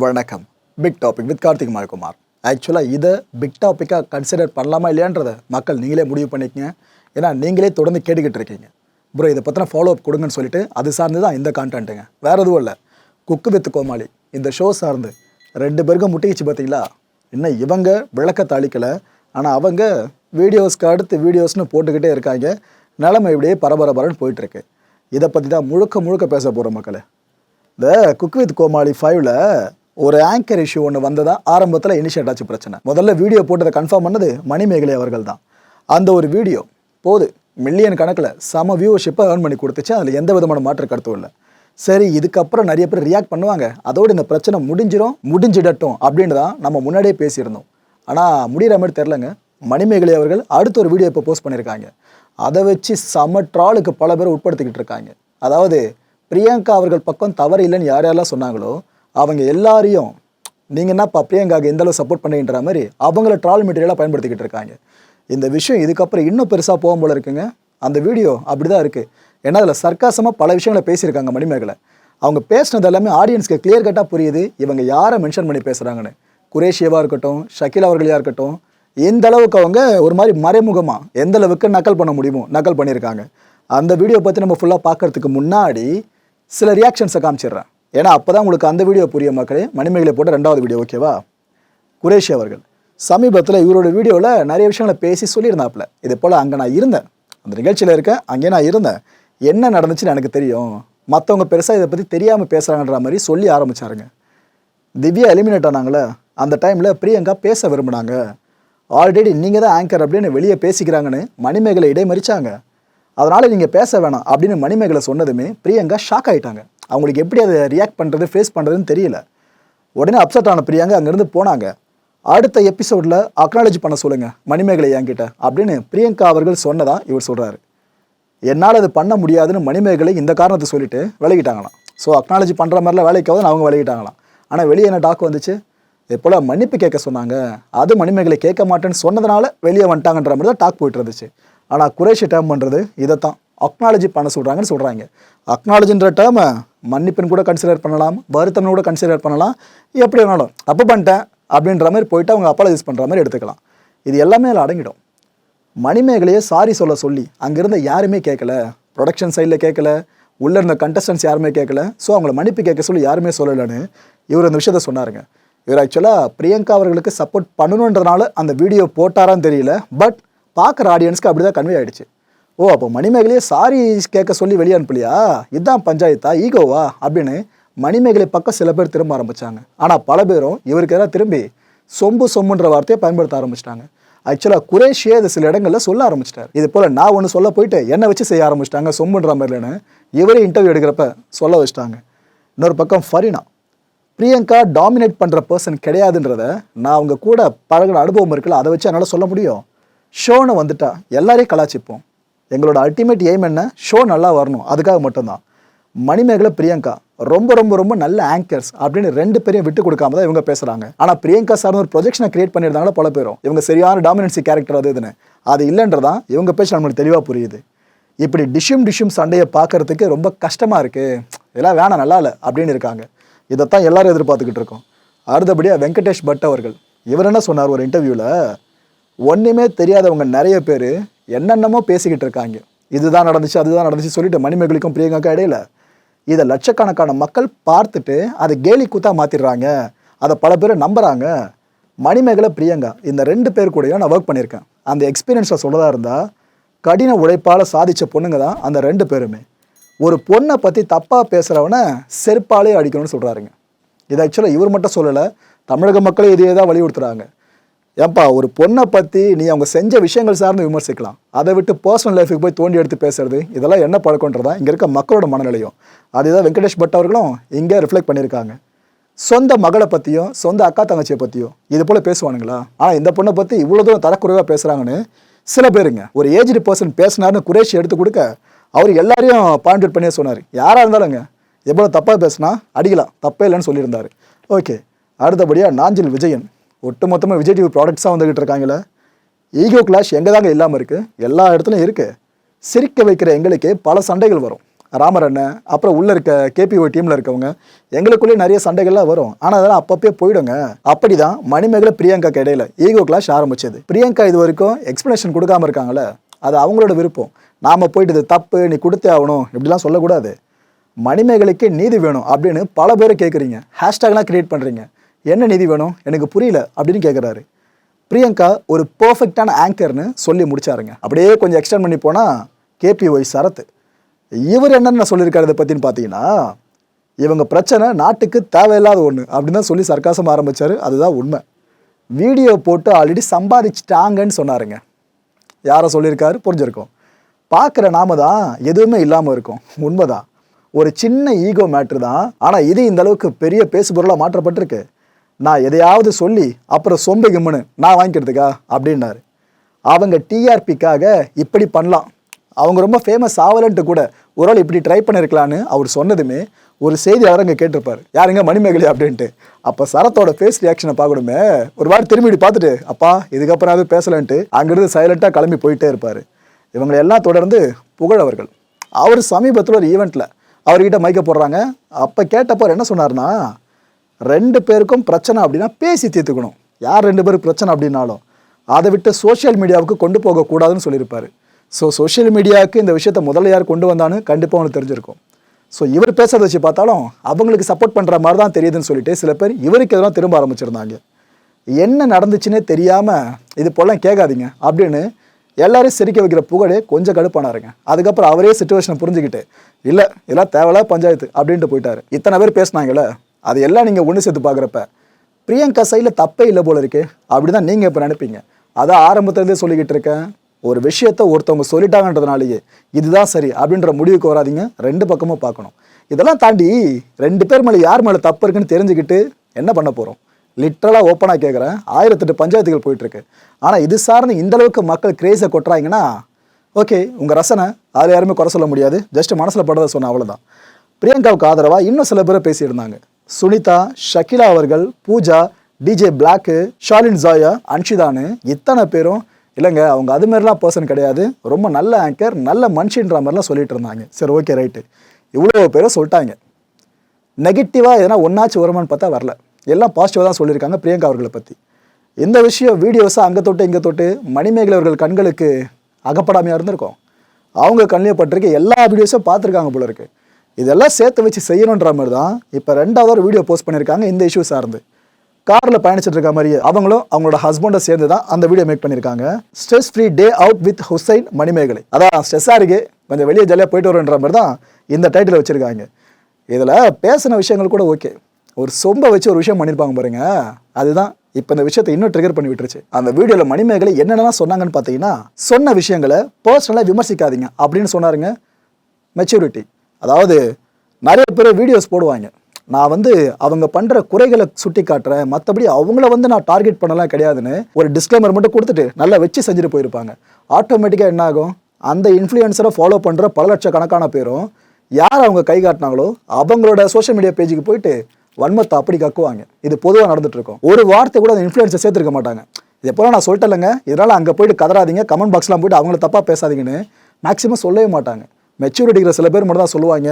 வணக்கம். Big topic with Karthik Mayakumar ஆக்சுவலாக இதை பிக் டாப்பிக்காக கன்சிடர் பண்ணலாமா இல்லையான்றதை மக்கள் நீங்களே முடிவு பண்ணிக்கங்க. ஏன்னா நீங்களே தொடர்ந்து கேட்டுக்கிட்டு இருக்கீங்க. ப்ரோ இதை பற்றின ஃபாலோ அப் கொடுங்கன்னு சொல்லிட்டு அது சார்ந்து தான் இந்த கான்டென்ட்டுங்க வேற எதுவும் இல்லை. Cook with Comali. இந்த ஷோ சார்ந்து ரெண்டு பேருக்கும் முட்டிக்கிச்சு பார்த்தீங்களா இன்னும் இவங்க விளக்கத்தை அளிக்கலை ஆனால் அவங்க வீடியோஸ்க்கு அடுத்து வீடியோஸ்னு போட்டுக்கிட்டே இருக்காங்க. நிலைமை இப்படியே பரபரபரன்னு போயிட்டுருக்கு. இதை பற்றி தான் முழுக்க முழுக்க பேச போகிற மக்களே. இந்த குக் வித் கோமாளி ஃபைவ்ல ஒரு ஆங்கர் இஷ்யூ ஒன்று வந்ததா ஆரம்பத்தில் இனிஷியேட் ஆச்சு பிரச்சனை. முதல்ல வீடியோ போட்டதை கன்ஃபார்ம் பண்ணது மணிமேகலை அவர்கள் தான். அந்த ஒரு வீடியோ போது மில்லியன் கணக்கில் செம வியூவர்ஷிப்பை ஏர்ன் பண்ணி கொடுத்துச்சு. அதில் எந்த விதமான மாற்று கருத்தும் இல்லை. சரி இதுக்கப்புறம் நிறைய பேர் ரியாக்ட் பண்ணுவாங்க. அதோடு இந்த பிரச்சனை முடிஞ்சிடும் முடிஞ்சிடட்டும் அப்படின்னு தான் நம்ம முன்னாடியே பேசியிருந்தோம். ஆனால் முடிகிற மாதிரி தெரிலங்க மணிமேகலை அவர்கள் அடுத்த ஒரு வீடியோ இப்போ போஸ்ட் பண்ணியிருக்காங்க. அதை வச்சு செம ட்ராலுக்கு பல பேர் உட்படுத்திக்கிட்டு இருக்காங்க. அதாவது பிரியங்கா அவர்கள் பக்கம் தவறு இல்லைன்னு யார் யாரெல்லாம் சொன்னாங்களோ அவங்க எல்லாரையும் நீங்கள் என்னப்பா பிரியங்காக்கு எந்த அளவு சப்போர்ட் பண்ணுறீன்ற மாதிரி அவங்கள ட்ரால் மெட்டீரியலாக பயன்படுத்திக்கிட்டு இருக்காங்க. இந்த விஷயம் இதுக்கப்புறம் இன்னும் பெருசாக போகும் போல இருக்குங்க. அந்த வீடியோ அப்படி தான் இருக்குது ஏன்னா அதில் சர்க்காசமாக பல விஷயங்களை பேசியிருக்காங்க மணிமேகலை. அவங்க பேசினது எல்லாமே ஆடியன்ஸ்க்கு கிளியர் கட்டாக புரியுது. இவங்க யாரை மென்ஷன் பண்ணி பேசுகிறாங்கன்னு குரேஷியவாக இருக்கட்டும் ஷக்கீல் அவர்களையாக இருக்கட்டும் எந்த அளவுக்கு அவங்க ஒரு மாதிரி மறைமுகமாக எந்த அளவுக்கு நக்கல் பண்ண முடியுமோ நக்கல் பண்ணியிருக்காங்க. அந்த வீடியோ பற்றி நம்ம ஃபுல்லாக பார்க்கறதுக்கு முன்னாடி சில ரியாக்ஷன்ஸை காமிச்சிடுறேன். ஏன்னா அப்போ தான் உங்களுக்கு அந்த வீடியோ புரிய மக்களே. மணிமேகலை போட்ட ரெண்டாவது வீடியோ ஓகேவா குரேஷி அவர்கள். சமீபத்தில் இவரோட வீடியோவில் நிறைய விஷயங்களை பேசி சொல்லியிருந்தாப்புல. இது போல் அங்கே நான் இருந்தேன். அந்த நிகழ்ச்சியில் இருக்கேன். அங்கே நான் இருந்தேன். என்ன நடந்துச்சுன்னு எனக்கு தெரியும். மற்றவங்க பெருசாக இதை பற்றி தெரியாமல் பேசுகிறாங்கன்ற மாதிரி சொல்லி ஆரம்பிச்சாருங்க. திவ்யா எலிமினேட் ஆனாங்களே. அந்த டைமில் பிரியங்கா பேச விரும்பினாங்க. ஆல்ரெடி நீங்கள் தான் ஆங்கர் அப்படின்னு வெளியே பேசிக்கிறாங்கன்னு மணிமேகலை இடைமறிச்சாங்க. அதனால் நீங்கள் பேச வேணாம் அப்படின்னு மணிமேகலை சொன்னதுமே பிரியங்கா ஷாக் ஆகிட்டாங்க அவங்களுக்கு எப்படி அதை ரியாக்ட் பண்ணுறது ஃபேஸ் பண்ணுறதுன்னு தெரியல. உடனே அப்செட் ஆன பிரியாங்க அங்கேருந்து போனாங்க. அடுத்த எபிசோடில் அக்னாலஜி பண்ண சொல்லுங்கள் மணிமேகலை என்கிட்ட அப்படின்னு பிரியங்கா அவர்கள் சொன்னதான் இவர் சொல்கிறாரு என்னால் அது பண்ண முடியாதுன்னு மணிமேகலை இந்த காரணத்தை சொல்லிவிட்டு விலகிட்டாங்களாம். ஸோ அக்னாலஜி பண்ணுற மாதிரிலாம் வேலைக்காவது அவங்க விலகிட்டாங்களாம். ஆனால் வெளியே என்ன டாக் வந்துச்சு? இது போல் மன்னிப்பு கேட்க சொன்னாங்க. அது மணிமேகலை கேட்க மாட்டேன்னு சொன்னதுனால வெளியே வந்துட்டாங்கன்ற மாதிரி தான் டாக் போயிட்டு இருந்துச்சு. ஆனால் குறைஷி டேர்ம் பண்ணுறது இதை தான் அக்னாலஜி பண்ண சொல்கிறாங்கன்னு சொல்கிறாங்க அக்னாலஜின்ற டேர்மை மன்னிப்புன்னு கூட கன்சிடர் பண்ணலாம் வருத்தம்னு கூட கன்சிடர் பண்ணலாம். எப்படி வேணாலும். தப்பு பண்ணிட்டேன் அப்படின்ற மாதிரி போயிட்டு அவங்க அப்பாலஜிஸ் பண்ணுற மாதிரி எடுத்துக்கலாம். இது எல்லாமே அதில் அடங்கிடும். மணிமேகலையே சாரி சொல்ல சொல்லி அங்கேருந்து யாருமே கேட்கல ப்ரொடக்ஷன் சைடில் கேட்கல உள்ளே இருந்த கண்டஸ்டன்ஸ் யாருமே கேட்கல ஸோ அவங்கள மன்னிப்பு கேட்க சொல்லி யாருமே சொல்லலைன்னு இவர் அந்த விஷயத்த சொன்னாருங்க. இவர் ஆக்சுவலாக பிரியங்கா அவர்களுக்கு சப்போர்ட் பண்ணணுன்றதுனால அந்த வீடியோ போட்டாரான்னு தெரியல. பட் பார்க்குற ஆடியன்ஸ்க்கு அப்படி தான் கன்வே ஆகிடுச்சு ஓ அப்போ மணிமேகலையே சாரி கேட்க சொல்லி வெளியே அனுப்பலையா? இதுதான் பஞ்சாயத்தா ஈகோவா? அப்படின்னு மணிமேகலை பக்கம் சில பேர் திரும்ப ஆரம்பித்தாங்க ஆனால் பல பேரும் இவருக்கு எதாவது திரும்பி சொம்பு சொம்புன்ற வார்த்தையை பயன்படுத்த ஆரம்பிச்சிட்டாங்க. ஆக்சுவலாக குரேஷியே இது சில இடங்களில் சொல்ல ஆரம்பிச்சிட்டார். இது போல் நான் ஒன்று சொல்ல போயிட்டு என்னை வச்சு செய்ய ஆரம்பிச்சிட்டாங்க சொம்புன்ற மாதிரிலன்னு இவரே இன்டர்வியூ எடுக்கிறப்ப சொல்ல வச்சிட்டாங்க. இன்னொரு பக்கம் ஃபரினா பிரியங்கா டாமினேட் பண்ணுற பர்சன் கிடையாதுன்றத நான் அவங்க கூட பழகின அனுபவம் இருக்குல்ல அதை வச்சு என்னால் சொல்ல முடியும்? ஷோன்னு வந்துட்டா எல்லாரையும் கலாச்சிப்போம். எங்களோட அல்டிமேட் எய்ம் என்ன? ஷோ நல்லா வரணும். அதுக்காக மட்டும்தான். மணிமேகலை பிரியங்கா ரொம்ப ரொம்ப ரொம்ப நல்ல ஆங்கர்ஸ் அப்படின்னு ரெண்டு பேரையும் விட்டு கொடுக்காம தான் இவங்க பேசுறாங்க. ஆனால் பிரியங்கா சார் ஒரு ப்ரொஜெக்ஷனை கிரியேட் பண்ணியிருந்தாங்களா பல பேரும். இவங்க சரியான டாமினன்சி கேரக்டர் அது இதுன்னு. அது இல்லைன்றதான் இவங்க பேச்சு நம்மளுக்கு தெளிவாக புரியுது. இப்படி டிஷ்யூம் டிஷ்யூம் சண்டையை பார்க்கறதுக்கு ரொம்ப கஷ்டமாக இருக்குது இதெல்லாம் வேணாம் நல்லா இல்லை அப்படின்னு இருக்காங்க. இதைத்தான் எல்லாரும் எதிர்பார்த்துக்கிட்டு இருக்கோம். அடுத்தபடியாக வெங்கடேஷ் பட் அவர்கள். இவர் என்ன சொன்னார் ஒரு இன்டர்வியூவில் ஒன்றுமே தெரியாதவங்க நிறைய பேர் என்னென்னமோ பேசிக்கிட்டு இருக்காங்க. இதுதான் நடந்துச்சு அதுதான் நடந்துச்சு சொல்லிட்டு மணிமேகலிக்கும் பிரியங்காக்கும் இடையில இதை லட்சக்கணக்கான மக்கள் பார்த்துட்டு அதை கேலி கூத்தா மாற்றிடுறாங்க அதை பல பேர் நம்புறாங்க. மணிமேகலை பிரியங்கா இந்த ரெண்டு பேர் கூடயும் நான் ஒர்க் பண்ணியிருக்கேன். அந்த எக்ஸ்பீரியன்ஸை சொல்லதாக இருந்தால் கடின உழைப்பால் சாதித்த பொண்ணுங்க தான் அந்த ரெண்டு பேருமே. ஒரு பொண்ணை பற்றி தப்பாக பேசுகிறவனை செருப்பாலே அடிக்கணும்னு சொல்கிறாருங்க இது ஆக்சுவலாக இவர் மட்டும் சொல்லலை தமிழக மக்களே இதையே தான் வலியுறுத்துறாங்க. ஏன்பா ஒரு பொண்ணை பற்றி நீ அவங்க செஞ்ச விஷயங்கள் சார்ந்து விமர்சிக்கலாம். அதை விட்டு பர்சனல் லைஃபுக்கு போய் தோண்டி எடுத்து பேசுறது இதெல்லாம் என்ன பழக்கன்றதா? இங்கே இருக்க மக்களோட மனநிலையும். அதுதான் வெங்கடேஷ் பட் அவர்களும் இங்கே ரிஃப்ளெக்ட் பண்ணியிருக்காங்க. சொந்த மகளை பற்றியும் சொந்த அக்கா தங்கச்சியை பற்றியும் இது போல் பேசுவானுங்களா? ஆனால் இந்த பொண்ணை பற்றி இவ்வளோ தூரம் தரக்குறைவாக பேசுகிறாங்கன்னு சில பேருங்க. ஒரு ஏஜ்டு பர்சன் பேசினார்னு குரேஷ் எடுத்து கொடுக்க அவர் எல்லாரையும் பாயிண்ட் அவுட் பண்ணியே சொன்னார். யாராக இருந்தாலுங்க எவ்வளோ தப்பாக பேசுனா அடிக்கலாம். தப்பே இல்லைன்னு சொல்லியிருந்தார். ஓகே அடுத்தபடியாக நாஞ்சில் விஜயன். ஒட்டு மொத்தமாக விஜய் டிவி ப்ராடக்ட்ஸாக வந்துக்கிட்டு இருக்காங்களே? ஈகோ கிளாஷ் எங்கே தாங்க இல்லாமல் இருக்குது எல்லா இடத்துலையும் இருக்குது சிரிக்க வைக்கிற எங்களுக்கு பல சண்டைகள் வரும். ராமர் அண்ணன் அப்புறம் உள்ளே இருக்க கேபிஓ டீமில் இருக்கவங்க எங்களுக்குள்ளே நிறைய சண்டைகள்லாம் வரும். ஆனால் அதெல்லாம் அப்பப்பே போயிடுங்க. அப்படி தான் மணிமேகலை பிரியங்காக்கு இடையில ஈகோ கிளாஷ் ஆரம்பிச்சது. பிரியங்கா இது வரைக்கும் எக்ஸ்ப்ளனேஷன் கொடுக்காம இருக்காங்களே? அது அவங்களோட விருப்பம். நாம் போயிட்டு இது தப்பு நீ கொடுத்தே ஆகணும். இப்படிலாம் சொல்லக்கூடாது. மணிமேகலைக்கு நீதி வேணும் அப்படின்னு பல பேர் கேட்குறீங்க ஹேஷ்டேக்லாம் க்ரியேட் பண்ணுறீங்க என்ன நிதி வேணும்? எனக்கு புரியல அப்படின்னு கேட்குறாரு பிரியங்கா ஒரு பர்ஃபெக்டான ஆங்கர்னு சொல்லி முடிச்சாருங்க. அப்படியே கொஞ்சம் எக்ஸ்டெண்ட் பண்ணி போனால் கேபி ஒய் சரத். இவர் என்னென்ன சொல்லியிருக்காரு இதை பற்றின்னு பார்த்தீங்கன்னா இவங்க பிரச்சனை நாட்டுக்கு தேவையில்லாத ஒன்று அப்படின்னு தான் சொல்லி சர்க்காசம் ஆரம்பிச்சாரு. அதுதான் உண்மை. வீடியோ போட்டு ஆல்ரெடி சம்பாதிச்சிட்டாங்கன்னு சொன்னாருங்க. யாரை சொல்லியிருக்காரு? புரிஞ்சிருக்கும். பார்க்குற நாம தான் எதுவுமே இல்லாமல் இருக்கும். உண்மைதான். ஒரு சின்ன ஈகோ மேட்ரு தான். ஆனால் இது இந்த அளவுக்கு பெரிய பேசுபொருளாக மாற்றப்பட்டிருக்கு. நான் எதையாவது சொல்லி அப்புறம் சொம்பு கிம்முன்னு நான் வாங்கிக்கிறதுக்கா? அப்படின்னாரு. அவங்க டிஆர்பிக்காக இப்படி பண்ணலாம். அவங்க ரொம்ப ஃபேமஸ் ஆகலன்ட்டு கூட ஒரு ஆள் இப்படி ட்ரை பண்ணியிருக்கலான்னு அவர் சொன்னதுமே ஒரு செய்தி அவரங்க கேட்டிருப்பார். யாருங்க மணிமேகலை அப்படின்ட்டு. அப்போ சரத்தோட ஃபேஸ் ரியாக்ஷனை பார்க்கணுமே. ஒரு வாரம் திரும்பி பார்த்துட்டு அப்பா இதுக்கப்புறம் அது பேசலன்ட்டு. அங்கேருந்து சைலண்ட்டாக கிளம்பி போயிட்டே இருப்பார். இவங்களை எல்லாம் தொடர்ந்து புகழவர்கள். அவர் சமீபத்தில் ஒரு ஈவெண்ட்டில் அவர்கிட்ட மைக்க போடுறாங்க. அப்போ கேட்டப்போ என்ன சொன்னார்னா ரெண்டு பேருக்கும் பிரச்சனை அப்படின்னா பேசி தீர்த்துக்கணும். யார் ரெண்டு பேருக்கு பிரச்சனை அப்படின்னாலும் அதை விட்டு சோஷியல் மீடியாவுக்கு கொண்டு போகக்கூடாதுன்னு சொல்லியிருப்பார். ஸோ சோஷியல் மீடியாவுக்கு இந்த விஷயத்தை முதல்ல யார் கொண்டு வந்தான்னு கண்டிப்பாக அவனுக்கு தெரிஞ்சிருக்கும். ஸோ இவர் பேசுகிறத வச்சு பார்த்தாலும் அவங்களுக்கு சப்போர்ட் பண்ணுற மாதிரி தான் தெரியுதுன்னு சொல்லிட்டு சில பேர் இவருக்கு எதிராக திரும்ப ஆரம்பிச்சிருந்தாங்க. என்ன நடந்துச்சுன்னே தெரியாமல் இது போலாம் கேட்காதீங்க அப்படின்னு எல்லாரையும் சிரிக்க வைக்கிற புகழே கொஞ்சம் கடுப்பானாருங்க. அதுக்கப்புறம் அவரே சுச்சுவேஷனை புரிஞ்சுக்கிட்டு இல்லை இதெல்லாம் தேவையில்ல பஞ்சாயத்து அப்படின்ட்டு போயிட்டாரு. இத்தனை பேர் பேசினாங்களே அது எல்லாம் நீங்கள் ஒன்று சேர்த்து பார்க்குறப்ப பிரியங்கா சைடில் தப்பே இல்லை போல இருக்கு. அப்படி தான் நீங்கள் இப்போ நினைப்பீங்க. அதான் ஆரம்பத்துலேருந்தே சொல்லிக்கிட்டு இருக்கேன். ஒரு விஷயத்த ஒருத்தவங்க சொல்லிட்டாங்கன்றதுனாலேயே இதுதான் சரி அப்படின்ற முடிவுக்கு வராதீங்க. ரெண்டு பக்கமும் பார்க்கணும். இதெல்லாம் தாண்டி ரெண்டு பேர் மேலே யார் மேலே தப்பு இருக்குன்னு தெரிஞ்சுக்கிட்டு என்ன பண்ண போகிறோம் லிட்ரலாக ஓப்பனாக கேட்குறேன் ஆயிரத்தெட்டு பஞ்சாயத்துகள் போயிட்டுருக்கு ஆனால் இது சார்ந்து இந்தளவுக்கு மக்கள் கிரேஸை கொட்டுறாங்கன்னா ஓகே உங்கள் ரசனை அதில் யாருமே குறை சொல்ல முடியாது. ஜஸ்ட் மனசில் படுறத சொன்ன அவ்வளோதான் பிரியங்காவுக்கு ஆதரவாக இன்னும் சில பேர் பேசியிருந்தாங்க. சுனிதா ஷக்கிலா அவர்கள் பூஜா டிஜே பிளாக்கு ஷாலின் ஜாயா அன்ஷிதானு இத்தனை பேரும். இல்லைங்க அவங்க அது மாதிரிலாம் பர்சன் கிடையாது. ரொம்ப நல்ல ஆங்கர் நல்ல மனுஷன்ற மாதிரிலாம் சொல்லிட்டு இருந்தாங்க. சரி ஓகே ரைட்டு இவ்வளோ பேரும் சொல்லிட்டாங்க. நெகட்டிவாக எதனா ஒன்றாச்சும் வருமானு பார்த்தா வரல. எல்லாம் பாசிட்டிவாக தான் சொல்லியிருக்காங்க பிரியங்கா அவர்களை பற்றி இந்த விஷயம் வீடியோஸாக அங்கே தொட்டு இங்கே தொட்டு மணிமேகலை அவர்கள் கண்களுக்கு அகப்படாமையாக இருந்திருக்கும். அவங்க கண்ணிலே பட்டிருக்க எல்லா வீடியோஸும் பார்த்துருக்காங்க போல இருக்குது இதெல்லாம் சேர்த்து வச்சு செய்யணுன்ற மாதிரி தான் இப்போ ரெண்டாவது ஒரு வீடியோ போஸ்ட் பண்ணியிருக்காங்க இந்த இஷ்யூ சார்ந்து. காரில் பயணிச்சுட்டு இருக்க மாதிரியே அவங்களும் அவங்களோட ஹஸ்பண்டை சேர்ந்து தான் அந்த வீடியோ மேக் பண்ணியிருக்காங்க. Stress free day out with Hussain Manimegalai. அதான் ஸ்ட்ரெஸ்ஸாக இருக்கு. கொஞ்சம் வெளியே ஜாலியாக போயிட்டு வரன்ற மாதிரி தான் இந்த டைட்டில் வச்சுருக்காங்க. இதில் பேசின விஷயங்கள் கூட ஓகே ஒரு சொம்பை வச்சு ஒரு விஷயம் பண்ணியிருப்பாங்க பாருங்க. அதுதான் இப்போ இந்த விஷயத்தை இன்னும் ட்ரிகர் பண்ணி விட்டுருச்சு. அந்த வீடியோவில் மணிமேகலை என்னென்னலாம் சொன்னாங்கன்னு பார்த்தீங்கன்னா சொன்ன விஷயங்களை பர்சனலாக விமர்சிக்காதீங்க அப்படின்னு சொன்னாருங்க. மெச்சூரிட்டி அதாவது நிறைய பேர் வீடியோஸ் போடுவாங்க. நான் வந்து அவங்க பண்ணுற குறைகளை சுட்டி காட்டுறேன் மற்றபடி அவங்கள வந்து நான் டார்கெட் பண்ணலாம் கிடையாதுன்னு ஒரு டிஸ்க்ளைமர் மட்டும் கொடுத்துட்டு நல்லா வச்சு செஞ்சுட்டு போயிருப்பாங்க. ஆட்டோமேட்டிக்காக என்ன ஆகும்? அந்த இன்ஃப்ளூயன்சரை ஃபாலோ பண்ணுற பல லட்சக்கணக்கான பேரும் யார் அவங்க கை காட்டினாங்களோ அவங்களோட சோஷியல் மீடியா பேஜுக்கு போயிட்டு வன்மத்தை அப்படி கக்குவாங்க. இது பொதுவாக நடந்துட்டுருக்கும் ஒரு வார்த்தை கூட அந்த இன்ஃப்ளூயன்ஸை சேர்த்துருக்க மாட்டாங்க. இது போல் நான் சொல்லிட்டேங்க இதனால் அங்கே போயிட்டு கதறாதீங்க கமெண்ட் பாக்ஸ்லாம் போயிட்டு அவங்கள தப்பாக பேசாதீங்கன்னு மேக்ஸிமம் சொல்லவே மாட்டாங்க. மெச்சூரிட்டிங்கிற சில பேர் மட்டும் தான் சொல்லுவாங்க.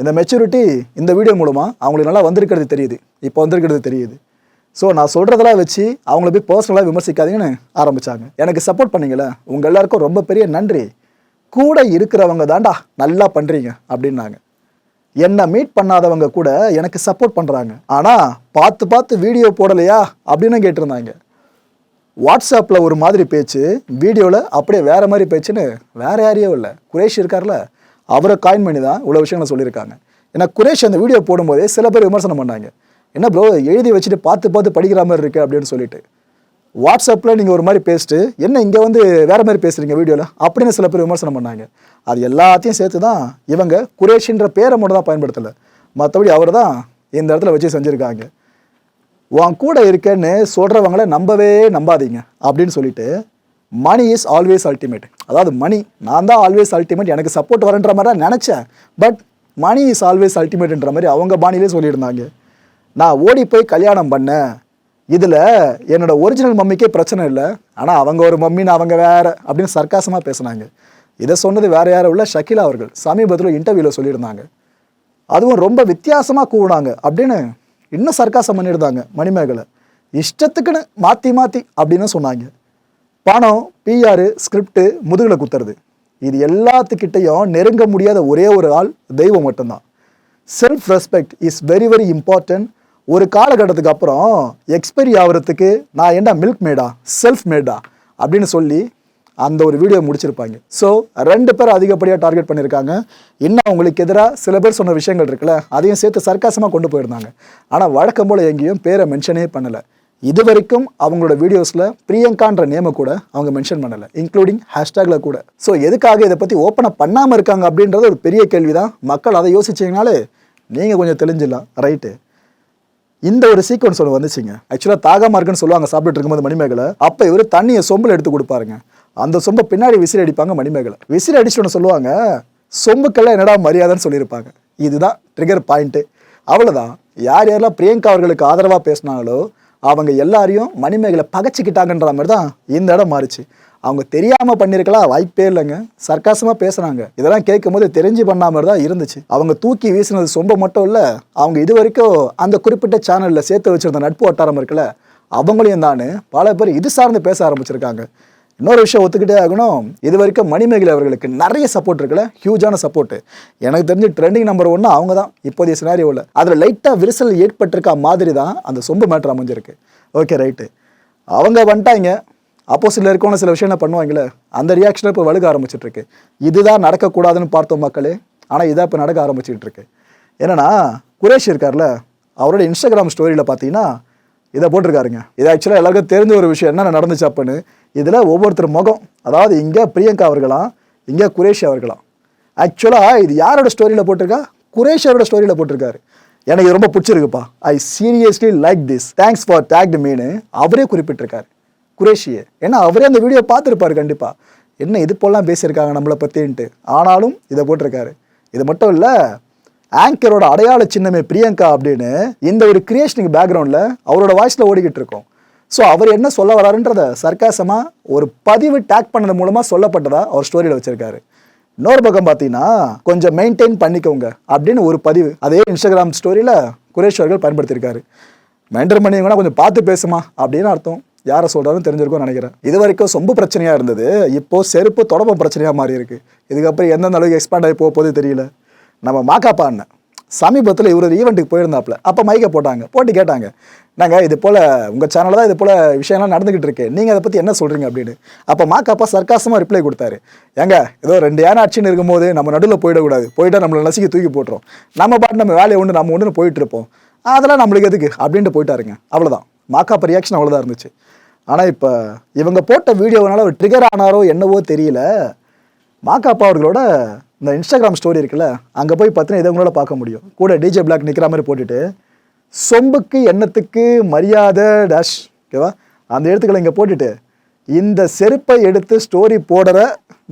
இந்த மெச்சூரிட்டி இந்த வீடியோ மூலமாக அவங்களுக்கு நல்லா வந்திருக்கிறது தெரியுது. இப்போ வந்திருக்கிறது தெரியுது. ஸோ நான் சொல்கிறதெல்லாம் வச்சு அவங்கள போய் பர்சனலாக விமர்சிக்காதீங்கன்னு ஆரம்பித்தாங்க எனக்கு சப்போர்ட் பண்ணீங்களே உங்கள் எல்லாருக்கும் ரொம்ப பெரிய நன்றி. கூட இருக்கிறவங்க தாண்டா நல்லா பண்ணுறீங்க அப்படின்னாங்க. என்னை மீட் பண்ணாதவங்க கூட எனக்கு சப்போர்ட் பண்ணுறாங்க ஆனால் பார்த்து பார்த்து வீடியோ போடலையா அப்படின்னு கேட்டிருந்தாங்க. வாட்ஸ்அப்பில் ஒரு மாதிரி பேச்சு வீடியோவில் அப்படியே வேறு மாதிரி பேச்சுன்னு வேறு யாரையும் இல்லை. குரேஷ் இருக்கார்ல? அவரை காயின் பண்ணி தான் இவ்வளோ விஷயங்களை சொல்லியிருக்காங்க. ஏன்னா குரேஷ் அந்த வீடியோ போடும்போதே சில பேர் விமர்சனம் பண்ணாங்க. என்ன ப்ரோ எழுதி வச்சுட்டு பார்த்து பார்த்து படிக்கிற மாதிரி இருக்கு அப்படின்னு சொல்லிட்டு. வாட்ஸ்அப்பில் நீங்கள் ஒரு மாதிரி பேசிட்டு என்ன இங்கே வந்து வேறு மாதிரி பேசுகிறீங்க வீடியோவில் அப்படின்னு சில பேர் விமர்சனம் பண்ணாங்க. அது எல்லாத்தையும் சேர்த்து தான் இவங்க குரேஷின்ற பேரை மட்டும் தான் பயன்படுத்தலை. மற்றபடி அவர் தான் இந்த இடத்துல வச்சு செஞ்சுருக்காங்க. உன் கூட இருக்கேன்னு சொல்கிறவங்கள நம்பவே நம்பாதீங்க அப்படின்னு சொல்லிட்டு மணி இஸ் ஆல்வேஸ் அல்டிமேட் அதாவது மணி நான் தான் ஆல்வேஸ் அல்டிமேட் எனக்கு சப்போர்ட் வரன்ற மாதிரி தான் நினச்சேன். பட் மணி இஸ் ஆல்வேஸ் அல்டிமேட்ன்ற மாதிரி அவங்க பாணியிலே சொல்லியிருந்தாங்க. நான் ஓடி போய் கல்யாணம் பண்ணேன். இதில் என்னோட ஒரிஜினல் மம்மிக்கே பிரச்சனை இல்லை. ஆனால் அவங்க ஒரு மம்மின்னு அவங்க வேறு அப்படின்னு சர்க்காசமாக பேசுனாங்க. இதை சொன்னது வேறு யாரும் உள்ள ஷக்கிலா அவர்கள் சமீபத்தில் இன்டர்வியூவில் சொல்லியிருந்தாங்க. அதுவும் ரொம்ப வித்தியாசமாக கூவினாங்க அப்படின்னு இன்னும் சர்க்காசம் பண்ணியிருந்தாங்க மணிமேகலை. இஷ்டத்துக்குன்னு மாற்றி மாற்றி அப்படின்னு சொன்னாங்க. பணம் பிஆர் ஸ்கிரிப்டு முதுகில் குத்துறது. இது எல்லாத்துக்கிட்டையும் நெருங்க முடியாத ஒரே ஒரு ஆள் தெய்வம் மட்டும்தான். Self respect is very very important ஒரு காலகட்டத்துக்கு அப்புறம் எக்ஸ்பைரி ஆகிறதுக்கு நான் என்ன மில்க் மேடா செல்ஃப் மேடா அப்படின்னு சொல்லி அந்த ஒரு வீடியோ முடிச்சிருப்பாங்க. ஸோ ரெண்டு பேர் அதிகப்படியாக டார்கெட் பண்ணியிருக்காங்க இன்னும் அவங்களுக்கு எதிராக சில பேர் சொன்ன விஷயங்கள் இருக்குல்ல அதையும் சேர்த்து சர்க்காசமாக கொண்டு போயிருந்தாங்க. ஆனால் வழக்கம் போல் எங்கேயும் பேரை மென்ஷனே பண்ணலை. இது வரைக்கும் அவங்களோட வீடியோஸில் பிரியங்கான்ற நேமை கூட அவங்க மென்ஷன் பண்ணலை இன்க்ளூடிங் ஹேஷ்டேக்ல கூட. ஸோ எதுக்காக இதை பற்றி ஓப்பனாக பண்ணாமல் இருக்காங்க அப்படின்றது ஒரு பெரிய கேள்வி தான் மக்கள் அதை யோசிச்சிங்கனாலே நீங்கள் கொஞ்சம் தெளிஞ்சிடலாம். ரைட்டு இந்த ஒரு சீக்வன்ஸ் ஒன்று வந்துச்சுங்க. ஆக்சுவலாக தாகமாக இருக்குன்னு சொல்லுவாங்க சாப்பிட்டு இருக்கும்போது மணிமேகலை. அப்போ இவர் தண்ணியை சொம்பில் எடுத்து கொடுப்பாருங்க. அந்த சொம்பை பின்னாடி விசிறி அடிப்பாங்க மணிமேகலை. விசிறி அடிச்சோன்னு சொல்லுவாங்க சொம்புக்கெல்லாம் என்னடா மரியாதைன்னு சொல்லியிருப்பாங்க. இதுதான் ட்ரிகர் பாயிண்ட்டு அவ்வளோதான் யார் யாரெல்லாம் பிரியங்கா அவர்களுக்கு ஆதரவாக பேசினாங்களோ அவங்க எல்லாரையும் மணிமேகலை பகைச்சிக்கிட்டாங்கன்ற மாதிரி தான் இந்த இடம் மாறுச்சு. அவங்க தெரியாமல் பண்ணியிருக்கலாம் வாய்ப்பே இல்லைங்க. சர்க்காசமாக பேசுகிறாங்க இதெல்லாம் கேட்கும் போது தெரிஞ்சு பண்ண மாதிரி தான் இருந்துச்சு. அவங்க தூக்கி வீசினது சொம்ப மட்டும் இல்லை அவங்க இது வரைக்கும் அந்த குறிப்பிட்ட சேனலில் சேர்த்து வச்சிருந்த நட்பு வட்டாரம் இருக்குல்ல அவங்களையும் தான் பல பேர் இது சார்ந்து பேச ஆரம்பிச்சிருக்காங்க. இன்னொரு விஷயம் ஒத்துக்கிட்டே ஆகணும். இது வரைக்கும் மணிமேகலை அவர்களுக்கு நிறைய சப்போர்ட் இருக்குல்ல? ஹியூஜான சப்போர்ட் எனக்கு தெரிஞ்சு ட்ரெண்டிங் நம்பர் ஒன்று அவங்க தான் இப்போதைய சினாரியோவில் அதில் லைட்டாக விரிசல் ஏற்பட்டிருக்க மாதிரி தான் அந்த சொம்பு மேட்ரு அமைஞ்சிருக்கு. ஓகே ரைட்டு அவங்க வந்துட்டாங்க. ஆப்போசிட்டில் இருக்கவங்க சில விஷயம் என்ன பண்ணுவாங்களே அந்த ரியாக்ஷனை இப்போ வழுக ஆரம்பிச்சிட்டு இருக்கு இதுதான் நடக்கக்கூடாதுன்னு பார்த்தோம் மக்களே. ஆனால் இதான் இப்போ நடக்க ஆரம்பிச்சிட்டு இருக்கு என்னன்னா குரேஷ் இருக்கார்ல. அவரோட இன்ஸ்டாகிராம் ஸ்டோரியில் பார்த்தீங்கன்னா இதை போட்டிருக்காருங்க. இது ஆக்சுவலாக எல்லாருக்கும் தெரிஞ்ச ஒரு விஷயம். என்னென்ன நடந்துச்சு அப்படின்னு. இதில் ஒவ்வொருத்தர் முகம். அதாவது இங்கே பிரியங்கா அவர்களாம் இங்கே குரேஷ் அவர்களாம். ஆக்சுவலாக இது யாரோட ஸ்டோரியில் போட்டிருக்கா? குரேஷ் அவரோட ஸ்டோரியில் போட்டிருக்காரு. எனக்கு இது ரொம்ப பிடிச்சிருக்குப்பா. I seriously like this thanks for tagged Meenu அவரே குறிப்பிட்டிருக்காரு. குரேஷியே. ஏன்னா அவரே அந்த வீடியோ பார்த்துருப்பாரு கண்டிப்பாக என்ன இது போலாம் பேசியிருக்காங்க நம்மளை பற்றின்ட்டு ஆனாலும் இதை போட்டிருக்காரு. இது மட்டும் இல்லை ஆங்கரோட அடையாள சின்னமே பிரியங்கா அப்படின்னு இந்த ஒரு கிரியேஷனுக்கு பேக்ரவுண்டில் அவரோட வாய்ஸில் ஓடிக்கிட்டு இருக்கோம். ஸோ அவர் என்ன சொல்ல வராருன்றத சர்க்காசமாக ஒரு பதிவு டேக் பண்ணது மூலமாக சொல்லப்பட்டதா அவர் ஸ்டோரியில் வச்சிருக்காரு. இன்னொரு பக்கம் பார்த்தீங்கன்னா கொஞ்சம் மெயின்டைன் பண்ணிக்கோங்க அப்படின்னு ஒரு பதிவு அதே இன்ஸ்டாகிராம் ஸ்டோரியில் குரேஷ் அவர்கள் பயன்படுத்தியிருக்காரு. மெயின்டைன் பண்ணிங்கன்னா கொஞ்சம் பார்த்து பேசுமா அப்படின்னு அர்த்தம். யாரை சொல்கிறாலும் தெரிஞ்சிருக்கும்னு நினைக்கிறேன். இது வரைக்கும் சொம்பு பிரச்சனையாக இருந்தது. இப்போது செருப்பு தொடப்பம் பிரச்சனையாக மாறி இருக்கு. இதுக்கப்புறம் எந்தெந்த அளவுக்கு எக்ஸ்பேண்ட் ஆகி போக போகுது தெரியல. நம்ம மாக்காப்பா அண்ணன் சமீபத்தில் இவர் ஒரு ஈவெண்ட்டுக்கு போயிருந்தாப்புல. அப்போ மைக்கை போட்டாங்க. போட்டு கேட்டாங்க. நாங்கள் இது போல் உங்கள் சேனலில் தான் இது போல் விஷயம்லாம் நடந்துக்கிட்டு இருக்கு. நீங்கள் அதை பற்றி என்ன சொல்கிறீங்க அப்படின்னு? அப்போ மாக்காப்பா சர்க்காசமாக ரிப்ளை கொடுத்தாரு. ஏங்க ஏதோ ரெண்டு ஏன ஆட்சின்னு இருக்கும்போது நம்ம நடுவில் போயிடக்கூடாது. போயிட்டால் நம்மளை நசுக்கி தூக்கி போட்டுரும். நம்ம பாட்டு நம்ம வேலையை ஒன்று நம்ம ஒன்று போயிட்டு இருப்போம் அதெல்லாம் நம்மளுக்கு எதுக்கு? அப்படின்ட்டு போயிட்டாருங்க. அவ்வளோதான் மாக்காப்பா ரியாக்ஷன் அவ்வளோதான் இருந்துச்சு. ஆனால் இப்போ இவங்க போட்ட வீடியோனால ஒரு ட்ரிகர் ஆனாரோ என்னவோ தெரியல. மாக்காப்பா அவர்களோட இந்த இன்ஸ்டாகிராம் ஸ்டோரி இருக்குல்ல அங்கே போய் பார்த்தீங்கன்னா இதை உங்களால் பார்க்க முடியும். கூட டிஜே பிளாக் நிற்கிற மாதிரி போட்டுட்டு சொம்புக்கு எண்ணத்துக்கு மரியாதை டேஷ் ஓகேவா அந்த எழுத்துக்களை இங்கே போட்டுட்டு இந்த செருப்பை எடுத்து ஸ்டோரி போடுற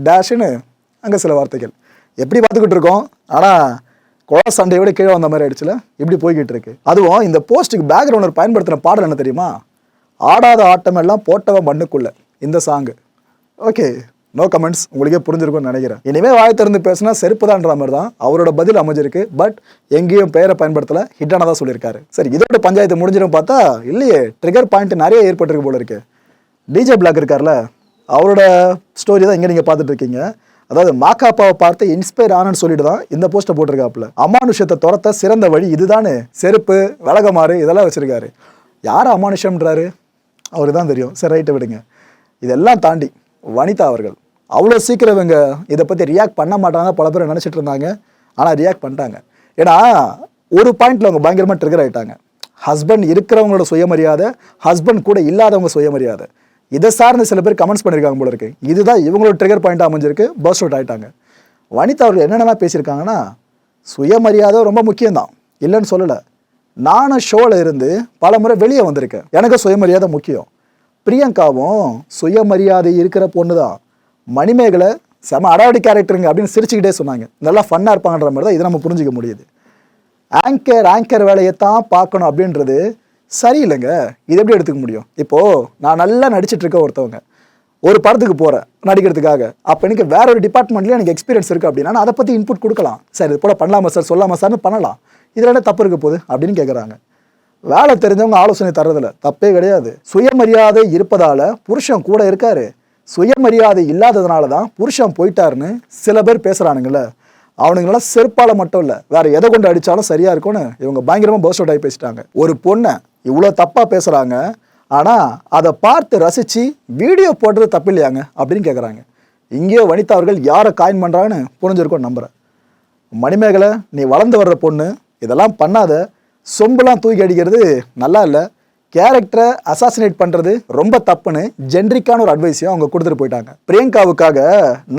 டேஷ்னு அங்கே சில வார்த்தைகள். எப்படி பார்த்துக்கிட்டு இருக்கோம்? ஆனால் குழா சண்டையை விட கீழே வந்த மாதிரி ஆயிடுச்சுல? இப்படி போய்கிட்டு இருக்கு. அதுவும் இந்த போஸ்ட்டுக்கு பேக்ரவுண்டர் பயன்படுத்தின பாடல் என்ன தெரியுமா? ஆடாத ஆட்டமெல்லாம் போட்டவன் மண்ணுக்குள்ளே இந்த சாங்கு ஓகே நோ கமெண்ட்ஸ் உங்களுக்கே புரிஞ்சிருக்கும்னு நினைக்கிறேன். இனிமே வாய் திறந்து பேசினா செருப்பு தான்ற மாதிரி தான் அவரோட பதில் அமைஞ்சிருக்கு பட் எங்கேயும் பெயரை பயன்படுத்தல ஹிட்டானதாக சொல்லியிருக்காரு. சரி இதோட பஞ்சாயத்து முடிஞ்சிடும் பார்த்தா இல்லையே ட்ரிகர் பாயிண்ட் நிறைய ஏற்பட்டிருக்கு போல இருக்கு. டிஜே பிளாக் இருக்கார்ல அவரோட ஸ்டோரி தான் இங்கே நீங்கள் பார்த்துட்டு இருக்கீங்க. அதாவது மாக்காப்பாவை பார்த்து இன்ஸ்பயர் ஆனன்னு சொல்லிட்டு தான் இந்த போஸ்ட்டை போட்டிருக்காப்புல. அமானுஷத்தை துரத்த சிறந்த வழி இதுதானே செருப்பு விலகமாறு இதெல்லாம் வச்சுருக்காரு. யார் அமானுஷம்ன்றாரு அவருக்கு தான் தெரியும். சரி ரைட்டை விடுங்க. இதெல்லாம் தாண்டி வனிதா அவர்கள். அவ்வளோ சீக்கிரம் இவங்க இதை பற்றி ரியாக்ட் பண்ண மாட்டாங்க பல பேர் நினச்சிட்டு இருந்தாங்க. ஆனால் ரியாக்ட் பண்ணிட்டாங்க. ஏன்னா ஒரு பாயிண்டில் அவங்க பயங்கரமாக ட்ரிகர் ஆகிட்டாங்க ஹஸ்பண்ட் இருக்கிறவங்களோட சுயமரியாதை ஹஸ்பண்ட் கூட இல்லாதவங்க சுயமரியாதை. இதை சார்ந்து சில பேர் கமெண்ட்ஸ் பண்ணியிருக்காங்க போல இருக்கு. இதுதான் இவங்களோட ட்ரிகர் பாயிண்ட் அமைஞ்சிருக்கு. பர்ஸ்ட் அவுட் ஆகிட்டாங்க வனிதா அவர்கள் என்னென்னலாம் பேசியிருக்காங்கன்னா சுயமரியாதை ரொம்ப முக்கியம்தான். இல்லைன்னு சொல்லலை. நானும் ஷோவில் இருந்து பல முறை வெளியே வந்திருக்கேன். எனக்கு சுயமரியாதை முக்கியம். பிரியங்காவும் சுயமரியாதை இருக்கிற பொண்ணு தான் மணிமேகலை செம அடாவடி கேரக்டருங்க அப்படின்னு சிரிச்சுக்கிட்டே சொன்னாங்க. நல்லா ஃபன்னாக இருப்பாங்கன்ற மாதிரி தான் இதை நம்ம புரிஞ்சுக்க முடியுது. ஆங்கர் ஆங்கர் வேலையை தான் பார்க்கணும் அப்படின்றது சரியில்லைங்க. இது எப்படி எடுத்துக்க முடியும்? இப்போது நான் நல்லா நடிச்சிட்ருக்க ஒருத்தவங்க. ஒரு படத்துக்கு போகிறேன் நடிக்கிறதுக்காக. அப்போ எனக்கு வேற ஒரு டிபார்ட்மெண்ட்லேயும் எனக்கு எக்ஸ்பீரியன்ஸ் இருக்குது அப்படின்னா நான் அதை பற்றி இன்புட் கொடுக்கலாம். சார் இது போல் பண்ணலாமா சார் சொல்லாமா சார்னு பண்ணலாம். இதில் என்ன தப்பு இருக்க போகுது அப்படின்னு கேட்குறாங்க வேலை தெரிஞ்சவங்க ஆலோசனை தர்றதில்ல. தப்பே கிடையாது. சுயமரியாதை இருப்பதால புருஷன் கூட இருக்காரு. சுயமரியாதை இல்லாததுனால தான் புருஷன் போயிட்டாருன்னு சில பேர் பேசுகிறானுங்கள அவனுங்களாம் செருப்பால் மட்டும் இல்லை வேற எதை கொண்டு அடித்தாலும் சரியா இருக்கும்னு இவங்க பயங்கரமாக பர்ஸ்ட் அவுட் ஆகி பேசிட்டாங்க. ஒரு பொண்ணை இவ்வளோ தப்பாக பேசுகிறாங்க ஆனால் அதை பார்த்து ரசித்து வீடியோ போடுறது தப்பு இல்லையாங்க அப்படின்னு கேட்குறாங்க இங்கேயோ வனிதா அவர்கள் யாரை காயின் பண்ணுறாங்கன்னு புரிஞ்சிருக்கும் நம்புகிறேன் மணிமேகலை நீ வளர்ந்து வர்ற பொண்ணு இதெல்லாம் பண்ணாத. சொம்பெல்லாம் தூக்கி அடிக்கிறது நல்லா இல்லை. கேரக்டரை அசாசினேட் பண்ணுறது ரொம்ப தப்புன்னு ஜென்ரிக்கான ஒரு அட்வைஸையும் அவங்க கொடுத்துட்டு போயிட்டாங்க. பிரியங்காவுக்காக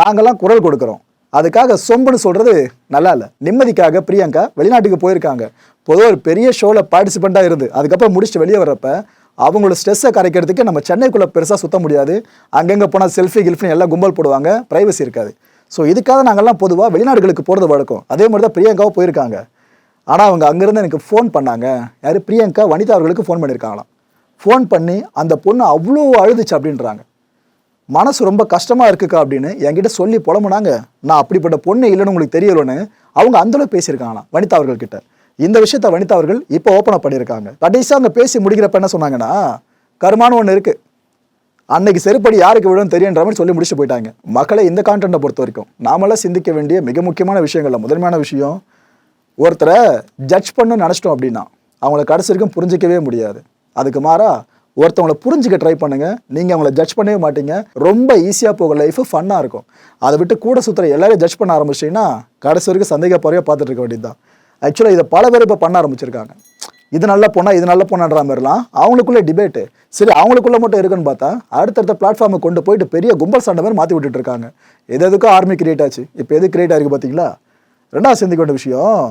நாங்கள்லாம் குரல் கொடுக்குறோம். அதுக்காக சொம்புன்னு சொல்கிறது நல்லா இல்லை. நிம்மதிக்காக பிரியங்கா வெளிநாட்டுக்கு போயிருக்காங்க. பொதுவாக ஒரு பெரிய ஷோவில் பார்ட்டிசிபெண்ட்டாக இருந்து அதுக்கப்புறம் முடிச்சுட்டு வெளியே வர்றப்ப அவங்களோட ஸ்ட்ரெஸ்ஸை கரைக்கிறதுக்கு நம்ம சென்னைக்குள்ளே பெருசாக சுத்த முடியாது. அங்கங்கே போனால் செல்ஃபி கில்ஃபின்னு எல்லாம் கும்பல் போடுவாங்க. ப்ரைவசி இருக்காது. ஸோ இதுக்காக நாங்கள்லாம் பொதுவாக வெளிநாடுகளுக்கு போகிறது வழக்கம். அதே மாதிரி தான் பிரியங்காவும் போயிருக்காங்க. ஆனால் அவங்க அங்கேருந்து எனக்கு ஃபோன் பண்ணாங்க. யார்? பிரியங்கா வனிதா அவர்களுக்கு ஃபோன் பண்ணியிருக்காங்களாம் ஃபோன் பண்ணி அந்த பொண்ணு அவ்வளோ அழுதுச்சு அப்படின்றாங்க. மனசு ரொம்ப கஷ்டமாக இருக்குக்கா அப்படின்னு என்கிட்ட சொல்லி புலம்புனாங்க. நான் அப்படிப்பட்ட பொண்ணு இல்லைன்னு உங்களுக்கு தெரியலன்னு அவங்க அந்தளவு பேசியிருக்காங்களாம் வனிதா அவர்கள்கிட்ட. இந்த விஷயத்த வனிதா அவர்கள் இப்போ ஓப்பன் அப் பண்ணியிருக்காங்க. கடைசியாக அங்கே பேசி முடிக்கிறப்ப என்ன சொன்னாங்கன்னா கருமானம் ஒன்று இருக்குது அன்னைக்கு செருப்படி யாருக்கு விழும் தெரியுன்ற மாதிரி சொல்லி முடிச்சு போயிட்டாங்க. மக்களை இந்த கான்டென்ட்டை பொறுத்த வரைக்கும் நாமெல்லாம் சிந்திக்க வேண்டிய மிக முக்கியமான விஷயங்கள்ல முதன்மையான விஷயம் ஒருத்தரை ஜட்ஜ் பண்ண நினச்சிட்டோம் அப்படின்னா அவங்கள கடைசி வரைக்கும் புரிஞ்சிக்கவே முடியாது. அதுக்கு மாறா ஒருத்தவங்கள புரிஞ்சுக்க ட்ரை பண்ணுங்க. நீங்கள் அவங்கள ஜட்ஜ் பண்ணவே மாட்டீங்க. ரொம்ப ஈஸியாக போகிற லைஃபு ஃபன்னாக இருக்கும். அதை விட்டு கூட சுற்றுற எல்லாரையும் ஜட்ஜ் பண்ண ஆரம்பிச்சிட்டிங்கன்னா கடைசி வரைக்கும் சந்தேக பார்வையாக பார்த்துட்டு இருக்க வேண்டியது தான் ஆக்சுவலாக இதை பல பேர் இப்போ பண்ண ஆரம்பிச்சிருக்காங்க. இது நல்ல பொண்ணா இது நல்ல பொண்ணான்ற மாதிரிலாம் அவங்களுக்குள்ளே டிபேட்டு சரி அவங்களுக்குள்ள மட்டும் இருக்குன்னு பார்த்தா அடுத்தடுத்த பிளாட்ஃபார்மை கொண்டு போயிட்டு பெரிய கும்பல் சண்டை மாதிரி மாற்றி விட்டுட்டு இருக்காங்க. எது எதுக்கும் ஆர்மி கிரியேட் ஆச்சு. இப்போ எது கிரியேட் ஆயிருக்கு பார்த்தீங்களா? ரெண்டாவது சிந்திக்க வேண்டிய விஷயம்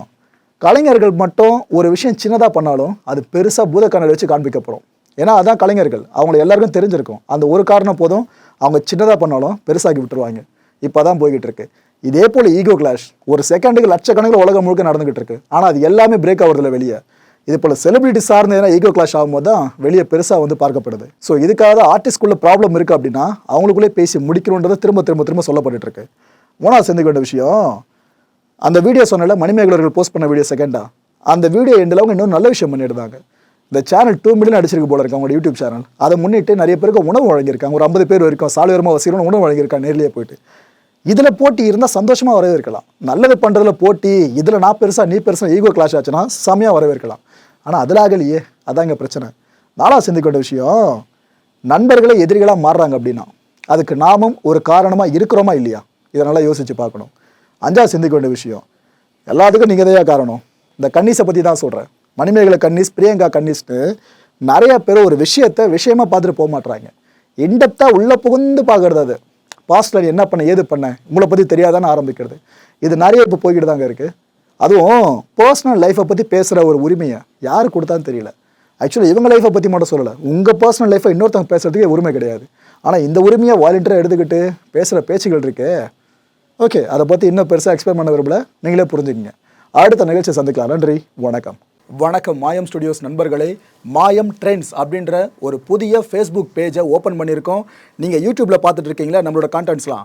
கலைஞர்கள் மட்டும் ஒரு விஷயம் சின்னதாக பண்ணாலும் அது பெருசாக பூதக்கண்ணல் வச்சு காண்பிக்கப்படும். ஏன்னா அதான் கலைஞர்கள். அவங்கள எல்லாருக்கும் தெரிஞ்சிருக்கும். அந்த ஒரு காரணம் போதும். அவங்க சின்னதாக பண்ணாலும் பெருசாக்கி விட்டுருவாங்க. இப்போ தான் போய்கிட்டு இருக்கு. இதே போல் ஈகோ கிளாஷ் ஒரு செகண்டுக்கு லட்சக்கணக்கில் உலகம் முழுக்க நடந்துகிட்டு இருக்கு. ஆனால் அது எல்லாமே பிரேக் ஆகுறதுல வெளியே. இது போல் செலிபிரிட்டி சார்ந்ததுனா ஈகோ கிளாஷ் ஆகும்போது தான் வெளியே பெருசாக வந்து பார்க்கப்படுது. ஸோ இதுக்காக தான் ஆர்டிஸ்ட்குள்ள ப்ராப்ளம் இருக்குது அப்படின்னா அவங்களுக்குள்ளே பேசி முடிக்கணுன்றதை திரும்ப திரும்ப திரும்ப சொல்லப்பட்டுருக்கு மூணாவது சிந்திக்க வேண்டிய விஷயம் அந்த வீடியோ சொன்னல மணிமேகலர்கள் போஸ்ட் பண்ண வீடியோ செகண்டா அந்த வீடியோ எண்டில் அவங்க இன்னும் நல்ல விஷயம் பண்ணியிருந்தாங்க. இந்த சேனல் டூ மில்லியன் அடிச்சிருக்கு போல இருக்கு அவங்களோட யூடியூப் சேனல் அதை முன்னிட்டு நிறைய பேருக்கு உணவு வழங்கியிருக்காங்க. ஒரு ஐம்பது பேர் வரைக்கும் சாலையோரமாக வசீரம் உணவு வழங்கியிருக்காங்க நேரிலேயே போயிட்டு. இதில் போட்டி இருந்தால் சந்தோஷமாக வரவேற்கலாம். நல்லது பண்ணுறதுல போட்டி இதில் நான் பெருசாக நீ பெருசாக ஈகோ கிளாஷ் ஆச்சுன்னா செம்மையாக வரவேற்கலாம். ஆனால் அதில் ஆகலையே. அதான் இங்கே பிரச்சனை. நானாக சிந்திக்கொண்ட விஷயம் நண்பர்களே எதிரிகளாக மாறுறாங்க அப்படின்னா அதுக்கு நாமும் ஒரு காரணமாக இருக்கிறோமா இல்லையா? இதனால் யோசித்து பார்க்கணும். அஞ்சாவது சிந்திக்க வேண்டிய விஷயம். எல்லாத்துக்கும் நீங்கள் தான் காரணம்? இந்த கன்னீஸை பற்றி தான் சொல்கிறேன் மணிமேகலை கன்னீஸ் பிரியங்கா கன்னீஸ்னு நிறைய பேர் ஒரு விஷயத்தை விஷயமா பார்த்துட்டு போக மாட்டுறாங்க இன்டெப்த்தாக உள்ளே புகுந்து பார்க்குறது அது. பாஸ்டர் என்ன பண்ண ஏது பண்ண? உங்களை பற்றி தெரியாதான்னு ஆரம்பிக்கிறது. இது நிறைய இப்போ போய்கிட்டு தாங்க இருக்குது அதுவும் பர்சனல் லைஃப்பை பற்றி பேசுகிற ஒரு உரிமையை யார் கொடுத்தான்னு தெரியல. ஆக்சுவலி இவங்க லைஃப்பை பற்றி மட்டும் சொல்லலை. உங்கள் பர்சனல் லைஃப்பை இன்னொருத்தவங்க பேசுறதுக்கே உரிமை கிடையாது. ஆனால் இந்த உரிமையை வாலண்டியராக எடுத்துக்கிட்டு பேசுகிற பேச்சுகள் இருக்கே. ஓகே அதை பற்றி இன்னும் பெருசாக எக்ஸ்பிளைன் பண்ண விரும்பல. நீங்களே புரிஞ்சுக்கங்க. அடுத்த நிகழ்ச்சி சந்திக்கலாம். நன்றி வணக்கம். வணக்கம் மாயம் ஸ்டுடியோஸ் நண்பர்களே. மாயம் ட்ரெண்ட்ஸ் அப்படின்ற ஒரு புதிய ஃபேஸ்புக் பேஜை ஓப்பன் பண்ணியிருக்கோம். நீங்கள் யூடியூப்பில் பார்த்துட்டு இருக்கீங்களா? நம்மளோட கான்டென்ட்ஸ்லாம்